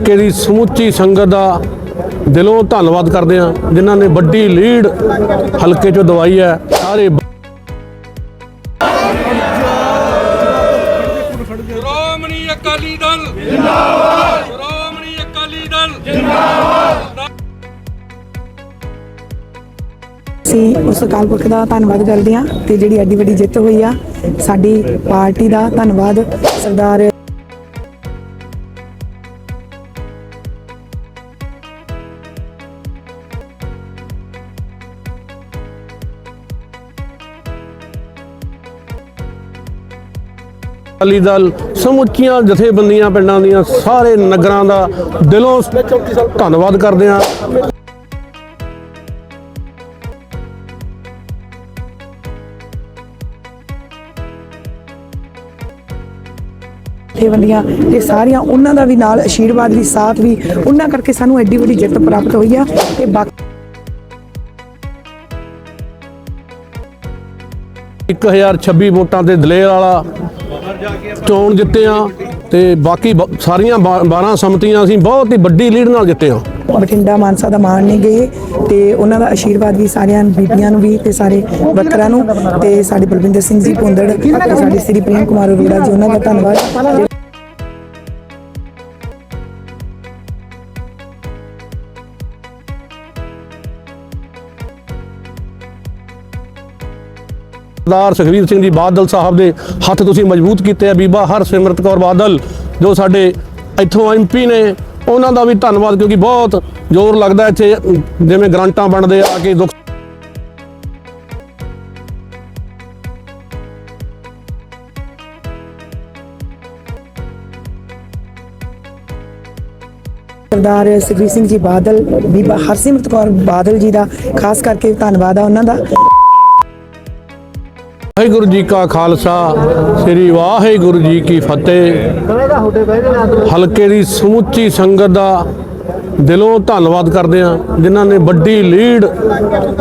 ਕੇ ਦੀ ਸਮੁੱਚੀ ਸੰਗਤ ਦਾ ਦਿਲੋਂ ਧੰਨਵਾਦ ਕਰਦੇ ਹਾਂ ਜਿਨ੍ਹਾਂ ਨੇ ਵੱਡੀ ਲੀਡ ਹਲਕੇ 'ਚੋਂ ਦਵਾਈ ਹੈ। ਸਾਰੇ ਸ਼੍ਰੋਮਣੀ ਅਕਾਲੀ ਦਲ। ਜਿੰਦਾਬਾਦ ਸ਼੍ਰੋਮਣੀ ਅਕਾਲੀ ਦਲ। ਅਸੀਂ ਉਸ ਅਕਾਲ ਪੁਰਖ ਦਾ ਧੰਨਵਾਦ ਕਰਦੇ ਹਾਂ ਤੇ ਜਿਹੜੀ ਐਡੀ ਵੱਡੀ ਜਿੱਤ ਹੋਈ ਆ ਸਾਡੀ ਪਾਰਟੀ ਦਾ ਧੰਨਵਾਦ ਸਰਦਾਰ ਅਕਾਲੀ ਦਲ ਸਮੁੱਚੀਆਂ ਜਥੇਬੰਦੀਆਂ ਪਿੰਡਾਂ ਦੀਆਂ ਸਾਰੇ ਨਗਰਾਂ ਦਾ ਦਿਲੋਂ ਧੰਨਵਾਦ ਕਰਦੇ ਹਾਂ। ਜਥੇਬੰਦੀਆਂ ਤੇ ਸਾਰੀਆਂ ਉਹਨਾਂ ਦਾ ਵੀ ਨਾਲ ਆਸ਼ੀਰਵਾਦ ਵੀ, ਸਾਥ ਵੀ, ਉਹਨਾਂ ਕਰਕੇ ਸਾਨੂੰ ਐਡੀ ਵੱਡੀ ਜਿੱਤ ਪ੍ਰਾਪਤ ਹੋਈ ਆ ਤੇ ਬਾਕੀ 1026 ਵੋਟਾਂ ਤੇ ਦਲੇਰ ਵਾਲਾ ਚੋਣ ਜਿੱਤੇ ਆ ਤੇ ਬਾਕੀ ਸਾਰੀਆਂ 12 ਸਮਤੀਆਂ ਅਸੀਂ ਬਹੁਤ ਹੀ ਵੱਡੀ ਲੀਡ ਨਾਲ ਜਿੱਤੇ ਆ। ਬਠਿੰਡਾ ਮਾਨਸਾ ਦਾ ਮਾਣ ਨਹੀਂ ਗਏ ਤੇ ਉਹਨਾਂ ਦਾ ਆਸ਼ੀਰਵਾਦ ਵੀ ਸਾਰਿਆਂ ਬੀਬੀਆਂ ਨੂੰ ਵੀ ਤੇ ਸਾਰੇ ਵਰਕਰਾਂ ਨੂੰ ਤੇ ਸਾਡੇ ਬਲਵਿੰਦਰ ਸਿੰਘ ਜੀ ਭੁੰਦੜ ਤੇ ਸਾਡੇ ਸ੍ਰੀ ਪ੍ਰੇਮ ਕੁਮਾਰ ਅਰੋੜਾ ਜੀ, ਉਹਨਾਂ ਦਾ ਧੰਨਵਾਦ। ਸਰਦਾਰ ਸੁਖਵੀਰ ਸਿੰਘ ਜੀ ਬਾਦਲ ਸਾਹਿਬ ਦੇ ਹੱਥ ਤੁਸੀਂ ਮਜ਼ਬੂਤ ਕੀਤੇ ਆ। ਬੀਬਾ ਹਰਸਿਮਰਤ ਕੌਰ ਬਾਦਲ, ਜੋ ਸਾਡੇ ਇੱਥੋਂ ਐਮਪੀ ਨੇ, ਉਹਨਾਂ ਦਾ ਵੀ ਧੰਨਵਾਦ, ਕਿਉਂਕਿ ਬਹੁਤ ਜ਼ੋਰ ਲੱਗਦਾ ਇੱਥੇ, ਜਿਵੇਂ ਗ੍ਰਾਂਟਾਂ ਬਣਦੇ ਆ ਕਿ ਦੁੱਖ ਸਰਦਾਰ ਸੁਖਬੀਰ ਸਿੰਘ ਜੀ ਬਾਦਲ, ਬੀਬਾ ਹਰਸਿਮਰਤ ਕੌਰ ਬਾਦਲ ਜੀ ਦਾ, ਖਾਸ ਕਰਕੇ ਧੰਨਵਾਦ ਆ ਉਹਨਾਂ ਦਾ। ਵਾਹਿਗੁਰੂ ਜੀ ਕਾ ਖਾਲਸਾ, ਸ੍ਰੀ ਵਾਹਿਗੁਰੂ ਜੀ ਕੀ ਫਤਿਹ। ਹਲਕੇ ਦੀ ਸਮੁੱਚੀ ਸੰਗਤ ਦਾ ਦਿਲੋਂ ਧੰਨਵਾਦ ਕਰਦੇ ਹਾਂ, ਜਿਨ੍ਹਾਂ ਨੇ ਵੱਡੀ ਲੀਡ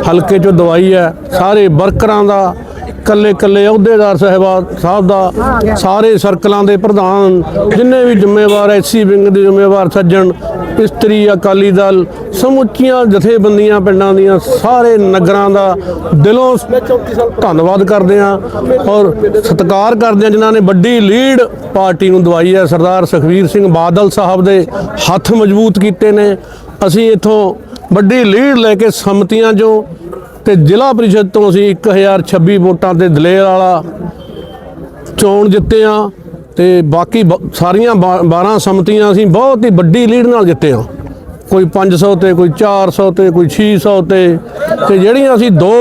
ਹਲਕੇ 'ਚੋਂ ਦਵਾਈ ਹੈ, ਸਾਰੇ ਵਰਕਰਾਂ ਦਾ ਕੱਲੇ ਕੱਲੇ ਅਹੁਦੇਦਾਰ ਸਾਹਿਬਾ ਸਾਹਿਬ ਦਾ, ਸਾਰੇ ਸਰਕਲਾਂ ਦੇ ਪ੍ਰਧਾਨ, ਜਿੰਨੇ ਵੀ ਜ਼ਿੰਮੇਵਾਰ ਐਸੀ ਵਿੰਗ ਦੇ ਜ਼ਿੰਮੇਵਾਰ ਸੱਜਣ ਇਸਤਰੀ ਅਕਾਲੀ ਦਲ, ਸਮੁੱਚੀਆਂ ਜਥੇਬੰਦੀਆਂ ਪਿੰਡਾਂ ਦੀਆਂ, ਸਾਰੇ ਨਗਰਾਂ ਦਾ ਦਿਲੋਂ ਧੰਨਵਾਦ ਕਰਦੇ ਹਾਂ ਔਰ ਸਤਿਕਾਰ ਕਰਦੇ ਹਾਂ ਜਿਨ੍ਹਾਂ ਨੇ ਵੱਡੀ ਲੀਡ ਪਾਰਟੀ ਨੂੰ ਦਵਾਈ ਹੈ, ਸਰਦਾਰ ਸੁਖਵੀਰ ਸਿੰਘ ਬਾਦਲ ਸਾਹਿਬ ਦੇ ਹੱਥ ਮਜ਼ਬੂਤ ਕੀਤੇ ਨੇ। ਅਸੀਂ ਇਥੋਂ ਵੱਡੀ ਲੀਡ ਲੈ ਕੇ ਸੰਮਤੀਆਂ ਜੋ ਤੇ ਜ਼ਿਲ੍ਹਾ ਪਰਿਸ਼ਦ ਤੋਂ ਅਸੀਂ 1026 ਵੋਟਾਂ ਤੇ ਦਲੇਰ ਵਾਲਾ ਚੋਣ ਜਿੱਤੇ ਆ ਤੇ ਬਾਕੀ ਬ- ਸਾਰੀਆਂ 12 ਸਮਤੀਆਂ ਅਸੀਂ ਬਹੁਤ ਹੀ ਵੱਡੀ ਲੀਡ ਨਾਲ ਜਿੱਤੇ ਆ ਕੋਈ 500 ਤੇ, ਕੋਈ 400 ਤੇ, ਕੋਈ 600 ਤੇ। ਤੇ ਜਿਹੜੀਆਂ ਅਸੀਂ ਦੋ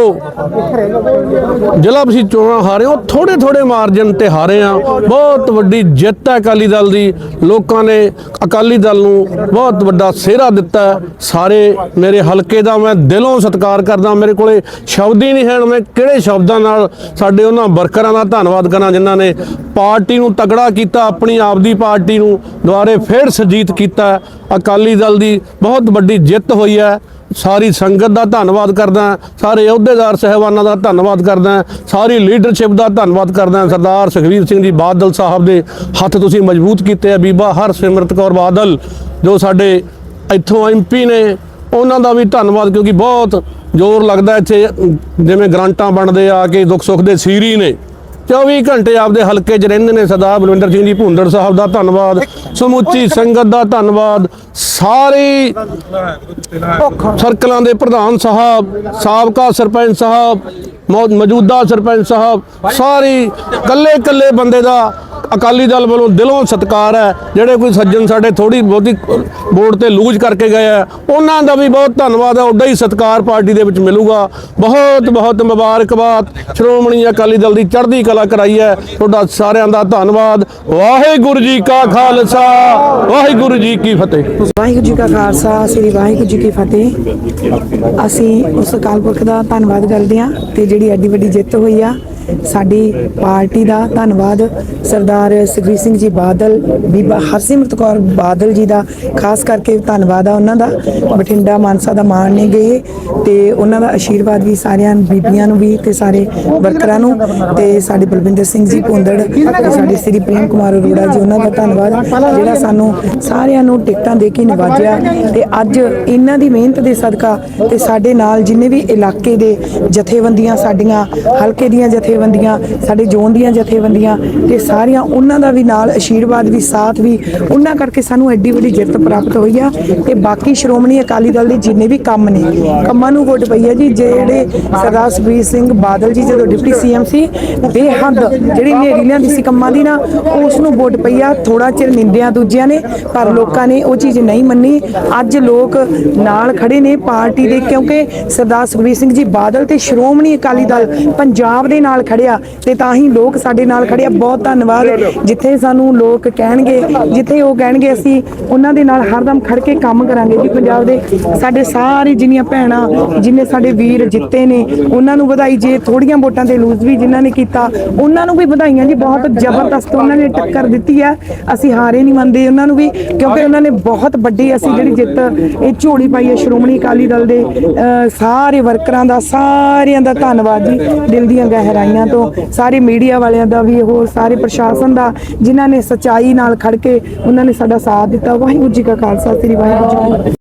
ਜ਼ਿਲ੍ਹਾ ਅਸੀਂ ਚੋਣਾਂ ਹਾਰੇ, ਉਹ ਥੋੜੇ ਥੋੜੇ ਮਾਰਜਨ ਤੇ ਹਾਰੇ ਆ ਬਹੁਤ ਵੱਡੀ ਜਿੱਤ ਹੈ ਅਕਾਲੀ ਦਲ ਦੀ। ਲੋਕਾਂ ਨੇ ਅਕਾਲੀ ਦਲ ਨੂੰ ਬਹੁਤ ਵੱਡਾ ਸਿਹਰਾ ਦਿੱਤਾ ਸਾਰੇ ਮੇਰੇ ਹਲਕੇ ਦਾ ਮੈਂ ਦਿਲੋਂ ਸਤਿਕਾਰ ਕਰਦਾ। ਮੇਰੇ ਕੋਲੇ ਸ਼ਬਦ ਹੀ ਨਹੀਂ ਹਨ ਮੈਂ ਕਿਹੜੇ ਸ਼ਬਦਾਂ ਨਾਲ ਸਾਡੇ ਉਹਨਾਂ ਵਰਕਰਾਂ ਦਾ ਧੰਨਵਾਦ ਕਰਾਂ, ਜਿਨ੍ਹਾਂ ਨੇ ਪਾਰਟੀ ਨੂੰ ਤਗੜਾ ਕੀਤਾ, ਆਪਣੀ ਆਪਦੀ ਪਾਰਟੀ ਨੂੰ ਦੁਆਰੇ ਫੇਰ ਸਰਜੀਤ ਕੀਤਾ। ਅਕਾਲੀ ਦਲ ਦੀ ਬਹੁਤ ਵੱਡੀ ਜਿੱਤ ਹੋਈ ਹੈ। ਸਾਰੀ ਸੰਗਤ ਦਾ ਧੰਨਵਾਦ ਕਰਦਾ ਸਾਰੇ ਅਹੁਦੇਦਾਰ ਸਹਿਬਾਨਾਂ ਦਾ ਧੰਨਵਾਦ ਕਰਦਾ ਸਾਰੀ ਲੀਡਰਸ਼ਿਪ ਦਾ ਧੰਨਵਾਦ ਕਰਦਾ ਸਰਦਾਰ ਸੁਖਵੀਰ ਸਿੰਘ ਜੀ ਬਾਦਲ ਸਾਹਿਬ ਦੇ ਹੱਥ ਤੁਸੀਂ ਮਜ਼ਬੂਤ ਕੀਤੇ ਆ। ਬੀਬਾ ਹਰਸਿਮਰਤ ਕੌਰ ਬਾਦਲ, ਜੋ ਸਾਡੇ ਇੱਥੋਂ ਐਮਪੀ ਨੇ, ਉਹਨਾਂ ਦਾ ਵੀ ਧੰਨਵਾਦ, ਕਿਉਂਕਿ ਬਹੁਤ ਜ਼ੋਰ ਲੱਗਦਾ ਇੱਥੇ, ਜਿਵੇਂ ਗ੍ਰਾਂਟਾਂ ਬਣਦੇ ਆ ਕਿ ਦੁੱਖ ਸੁੱਖ ਦੇ ਸੀਰੀ ਨੇ। 24 ਘੰਟੇ ਆਪਦੇ ਹਲਕੇ 'ਚ ਰਹਿੰਦੇ ਨੇ ਸਰਦਾਰ ਬਲਵਿੰਦਰ ਸਿੰਘ ਜੀ ਭੁੰਦੜ ਸਾਹਿਬ ਦਾ ਧੰਨਵਾਦ ਸਮੁੱਚੀ ਸੰਗਤ ਦਾ ਧੰਨਵਾਦ ਸਾਰੀ ਸਰਕਲਾਂ ਦੇ ਪ੍ਰਧਾਨ ਸਾਹਿਬ ਸਾਬਕਾ ਸਰਪੰਚ ਸਾਹਿਬ ਮੌਜੂਦਾ ਸਰਪੰਚ ਸਾਹਿਬ ਸਾਰੀ ਕੱਲੇ ਕੱਲੇ ਬੰਦੇ ਦਾ ਅਕਾਲੀ ਦਲ ਵੱਲੋਂ ਦਿਲੋਂ ਸਤਿਕਾਰ ਹੈ, ਜਿਹੜੇ ਕੋਈ ਸੱਜਣ ਸਾਡੇ ਥੋੜੀ ਬਹੁਤੀ ਵੋਟ ਤੇ ਲੂਜ਼ ਕਰਕੇ ਗਏ ਆ, ਉਹਨਾਂ ਦਾ ਵੀ ਬਹੁਤ ਧੰਨਵਾਦ ਹੈ ਉੱਡਾ ਹੀ ਸਤਿਕਾਰ ਪਾਰਟੀ ਦੇ ਵਿੱਚ ਮਿਲੂਗਾ। ਬਹੁਤ ਬਹੁਤ ਮੁਬਾਰਕਬਾਦ, ਸ਼੍ਰੋਮਣੀ ਅਕਾਲੀ ਦਲ ਦੀ ਚੜ੍ਹਦੀ ਕਲਾ ਕਰਾਈ ਹੈ। ਤੁਹਾਡਾ ਸਾਰਿਆਂ ਦਾ ਧੰਨਵਾਦ। ਵਾਹਿਗੁਰੂ ਜੀ ਕਾ ਖਾਲਸਾ, ਵਾਹਿਗੁਰੂ ਜੀ ਕੀ ਫਤਿਹ। ਵਾਹਿਗੁਰੂ ਜੀ ਕਾ ਖਾਲਸਾ, ਸ੍ਰੀ ਵਾਹਿਗੁਰੂ ਜੀ ਕੀ ਫਤਿਹ। ਅਸੀਂ ਉਸ ਅਕਾਲ ਪੁਰਖ ਦਾ ਧੰਨਵਾਦ ਕਰਦੇ ਹਾਂ ਤੇ ਜਿਹੜੀ ਐਡੀ ਵੱਡੀ ਜਿੱਤ ਹੋਈ ਆ ਸਾਡੀ ਪਾਰਟੀ ਦਾ ਧੰਨਵਾਦ ਸਰਦਾਰ ਸੁਖਬੀਰ ਸਿੰਘ ਜੀ ਬਾਦਲ, ਬੀਬਾ ਹਰਸਿਮਰਤ ਕੌਰ ਬਾਦਲ ਜੀ ਦਾ। ਖਾਸ ਕਰਕੇ ਧੰਨਵਾਦ ਆ ਉਹਨਾਂ ਦਾ। ਬਠਿੰਡਾ ਮਾਨਸਾ ਦਾ ਮਾਣ ਨਹੀਂ ਗਏ ਤੇ ਉਹਨਾਂ ਦਾ ਆਸ਼ੀਰਵਾਦ ਵੀ ਸਾਰਿਆਂ ਬੀਬੀਆਂ ਨੂੰ ਵੀ ਤੇ ਸਾਰੇ ਵਰਕਰਾਂ ਨੂੰ ਤੇ ਸਾਡੇ ਬਲਵਿੰਦਰ ਸਿੰਘ ਜੀ ਭੁੰਦੜ ਤੇ ਸਾਡੇ ਸ੍ਰੀ ਪ੍ਰੇਮ ਕੁਮਾਰ ਅਰੋੜਾ ਜੀ, ਉਹਨਾਂ ਦਾ ਧੰਨਵਾਦ, ਜਿਹੜਾ ਸਾਨੂੰ ਸਾਰਿਆਂ ਨੂੰ ਟਿਕਟਾਂ ਦੇ ਕੇ ਨਿਵਾਜਿਆ ਤੇ ਅੱਜ ਇਹਨਾਂ ਦੀ ਮਿਹਨਤ ਦੇ ਸਦਕਾ ਤੇ ਸਾਡੇ ਨਾਲ ਜਿੰਨੇ ਵੀ ਇਲਾਕੇ ਦੇ ਜਥੇਬੰਦੀਆਂ, ਸਾਡੀਆਂ ਹਲਕੇ ਦੀਆਂ ਜਥੇ ਜਥੇਬੰਦੀਆਂ, ਸਾਡੇ ਜ਼ੋਨ ਦੀਆਂ ਜਥੇਬੰਦੀਆਂ, ਤੇ ਸਾਰੀਆਂ ਉਹਨਾਂ ਦਾ ਵੀ ਨਾਲ ਆਸ਼ੀਰਵਾਦ ਵੀ, ਸਾਥ ਵੀ, ਉਹਨਾਂ ਕਰਕੇ ਸਾਨੂੰ ਐਡੀ ਵੱਡੀ ਜਿੱਤ ਪ੍ਰਾਪਤ ਹੋਈ ਆ। ਤੇ ਬਾਕੀ ਸ਼੍ਰੋਮਣੀ ਅਕਾਲੀ ਦਲ ਦੇ ਜਿੰਨੇ ਵੀ ਕੰਮ ਨੇ, ਕੰਮਾਂ ਨੂੰ ਵੋਟ ਪਈ ਹੈ ਜੀ, ਜਿਹੜੇ ਸਰਦਾਰ ਸੁਖਬੀਰ ਸਿੰਘ ਬਾਦਲ ਜੀ ਜਦੋਂ ਡਿਪਟੀ ਸੀਐਮ ਸੀ, ਬੇਹੱਦ ਜਿਹੜੀ ਨੇਰੀ ਲਿਆਂਦੀ ਸੀ ਕੰਮਾਂ ਦੀ ਨਾ, ਉਸ ਨੂੰ ਵੋਟ ਪਈ ਆ। ਥੋੜਾ ਚਿਰ ਨਿੰਦਿਆ ਦੂਜਿਆਂ ਨੇ, ਪਰ ਲੋਕਾਂ ਨੇ ਉਹ ਚੀਜ਼ ਨਹੀਂ ਮੰਨੀ। ਅੱਜ ਲੋਕ ਨਾਲ ਖੜੇ ਨੇ ਪਾਰਟੀ ਦੇ, ਕਿਉਂਕਿ ਸਰਦਾਰ ਸੁਖਬੀਰ ਸਿੰਘ ਜੀ ਬਾਦਲ ਤੇ ਸ਼੍ਰੋਮਣੀ ਅਕਾਲੀ ਦਲ ਪੰਜਾਬ ਦੇ ਨਾਲ ਖੜਿਆ ਤੇ ਤਾਂ ਹੀ ਲੋਕ ਸਾਡੇ ਨਾਲ ਖੜਿਆ ਬਹੁਤ ਧੰਨਵਾਦ। ਜਿੱਥੇ ਸਾਨੂੰ ਲੋਕ ਕਹਿਣਗੇ, ਜਿੱਥੇ ਉਹ ਕਹਿਣਗੇ, ਅਸੀਂ ਉਹਨਾਂ ਦੇ ਨਾਲ ਹਰਦਮ ਖੜ ਕੇ ਕੰਮ ਕਰਾਂਗੇ ਜੀ ਪੰਜਾਬ ਦੇ। ਸਾਡੇ ਸਾਰੇ ਜਿੰਨੀਆਂ ਭੈਣਾਂ, ਜਿੰਨੇ ਸਾਡੇ ਵੀਰ ਜਿੱਤੇ ਨੇ, ਉਹਨਾਂ ਨੂੰ ਵਧਾਈ ਜੇ ਥੋੜੀਆਂ ਵੋਟਾਂ ਤੇ ਲੂਜ਼ ਵੀ ਜਿਨ੍ਹਾਂ ਨੇ ਕੀਤਾ, ਉਹਨਾਂ ਨੂੰ ਵੀ ਵਧਾਈਆਂ ਜੀ। ਬਹੁਤ ਜ਼ਬਰਦਸਤ ਉਹਨਾਂ ਨੇ ਟੱਕਰ ਦਿੱਤੀ ਆ ਅਸੀਂ ਹਾਰੇ ਨਹੀਂ ਮੰਨਦੇ ਉਹਨਾਂ ਨੂੰ ਵੀ, ਕਿਉਂਕਿ ਉਹਨਾਂ ਨੇ ਬਹੁਤ ਵੱਡੀ ਅਸੀਂ ਜਿਹੜੀ ਜਿੱਤ, ਇਹ ਝੋਲੀ ਪਾਈ ਹੈ ਸ਼੍ਰੋਮਣੀ ਅਕਾਲੀ ਦਲ ਦੇ ਸਾਰੇ ਵਰਕਰਾਂ ਦਾ, ਸਾਰਿਆਂ ਦਾ ਧੰਨਵਾਦ ਜੀ। ਦਿਲ ਦੀਆਂ ਗਹਿਰਾਈਆਂ ਤੋਂ, ਸਾਰੇ ਮੀਡੀਆ ਵਾਲਿਆਂ ਦਾ ਵੀ ਹੋਰ ਸਾਰੇ ਪ੍ਰਸ਼ਾਸਨ ਦਾ, ਜਿਨ੍ਹਾਂ ਨੇ ਸਚਾਈ ਨਾਲ ਖੜ ਕੇ ਉਹਨਾਂ ਨੇ ਸਾਡਾ ਸਾਥ ਦਿੱਤਾ। ਵਾਹਿਗੁਰੂ ਜੀ ਕਾ ਖਾਲਸਾ, ਸ੍ਰੀ ਵਾਹਿਗੁਰੂ ਜੀ ਕੀ ਫਤਿਹ।